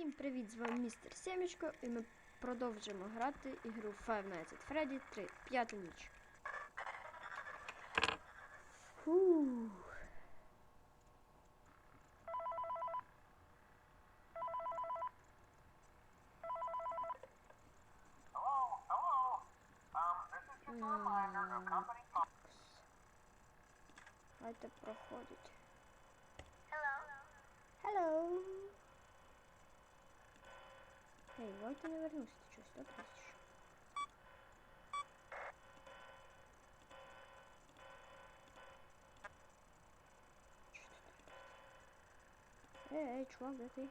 Всім привіт! З вами містер Сімечко, і ми продовжимо грати ігру Five Nights at Freddy 3. П'ята ніч. Фух. Um. Давайте проходить. Hello. Hello. Эй, Войта не вернулся. Ты что, сюда просишь? Эй, эй, чувак, где ты?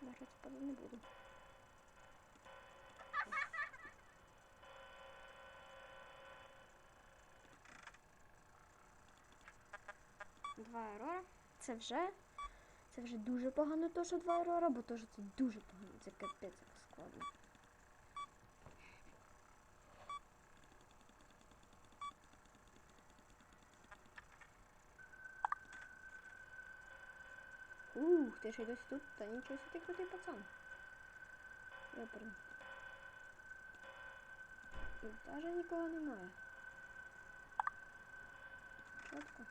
Даже спадать не буду. Два ерора. Це вже. Це вже дуже погано, то, що два ерора, бо що це дуже погано. Це капець складно. Ух, ти ще й досі тут, та нічого ти крутий пацан. Виперно. І навіть нікого немає. Чітко.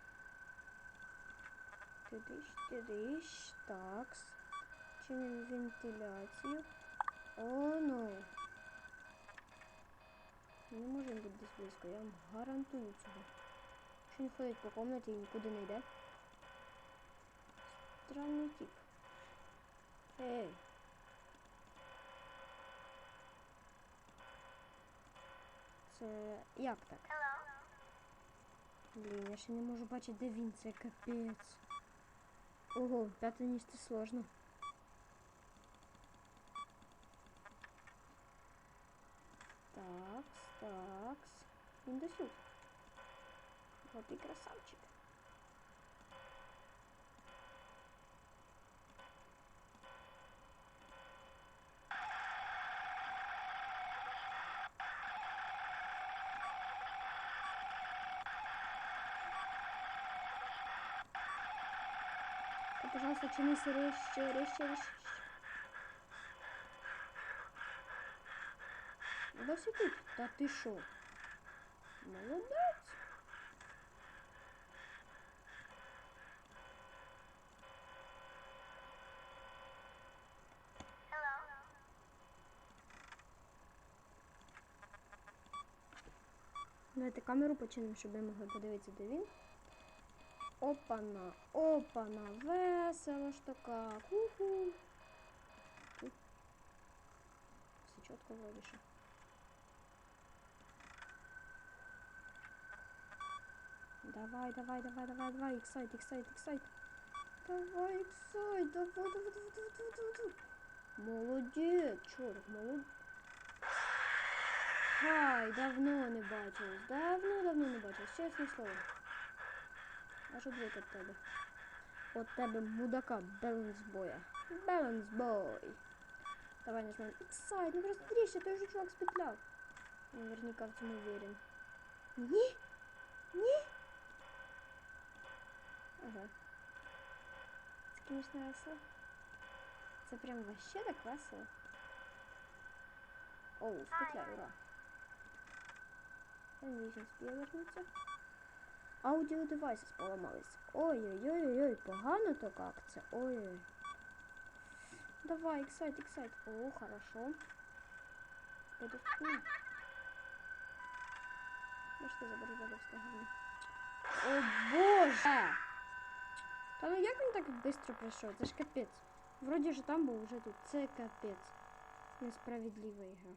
Тидиш, тидиш, такс. Чинимо вентиляцію. О, ну. Не може бути десь близько, я вам гарантую цього. Що він ходить по комнаті і нікуди не йде. Странний тип. Ей. Це як так? Блін, я ще не можу бачити, де він, це капець. Ого, п'яте місце сложно. Такс, такс. Він досюд. От і красавчик. Пожалуйста, чинись резче, резче, резче. Досі тут. Та ти що? Молодець. Давайте камеру починимо, щоб ви могли подивитися, де він. Опана, опана, весело ж то как. Уху. Тут Все чітко що. Давай, давай, давай, давай, давай, иксайт, иксайт, иксайт. Давай, иксайт, давай, давай, давай, давай, давай, давай. Молодець, чорт, молодець. Хай, давно не бачились. Давно, давно не бачились, чесне слово. Аж одвик від тебе. От тебе мудака Баланс боя. Баланс бой. Давай нажмем Иксайд, ну просто тріще, той же чувак спетляв. Наверняка в цьому уверен. Ні? Ні? Ага. Це, конечно, весело. Це прям вообще так весело. Оу, спетляй, ура. Вісім співернуться. Аудіодевайси поламались. Ой-ой-ой-ой, погано то как це. Ой-ой. Давай, ексайт, ексайт. О, хорошо. Буду... М. Ну що за говно? О боже! Та ну як він так швидко пройшов? Це ж капець. Вроді ж там був вже тут. Це капець. Несправедлива ігра.